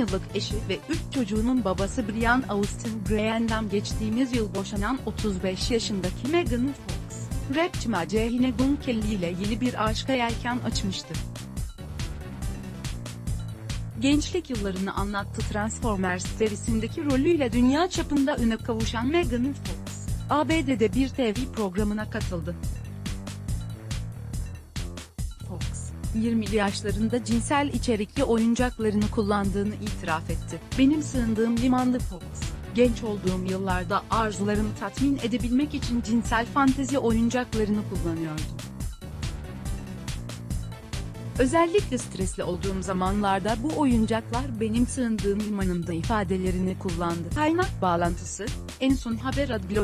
yıllık eşi ve 3 çocuğunun babası Brian Austin Graham geçtiğimiz yıl boşanan 35 yaşındaki Megan Fox, rapçi Macehine Gun Kelly ile yeni bir aşka yelken açmıştı. Gençlik yıllarını anlattığı Transformers serisindeki rolüyle dünya çapında üne kavuşan Megan Fox, ABD'de bir TV programına katıldı. 20'li yaşlarında cinsel içerikli oyuncaklarını kullandığını itiraf etti. Benim sığındığım limanlı Fox, genç olduğum yıllarda arzularımı tatmin edebilmek için cinsel fantezi oyuncaklarını kullanıyordum. Özellikle stresli olduğum zamanlarda bu oyuncaklar benim sığındığım limanımda ifadelerini kullandı. Kaynak bağlantısı, en son haber adlı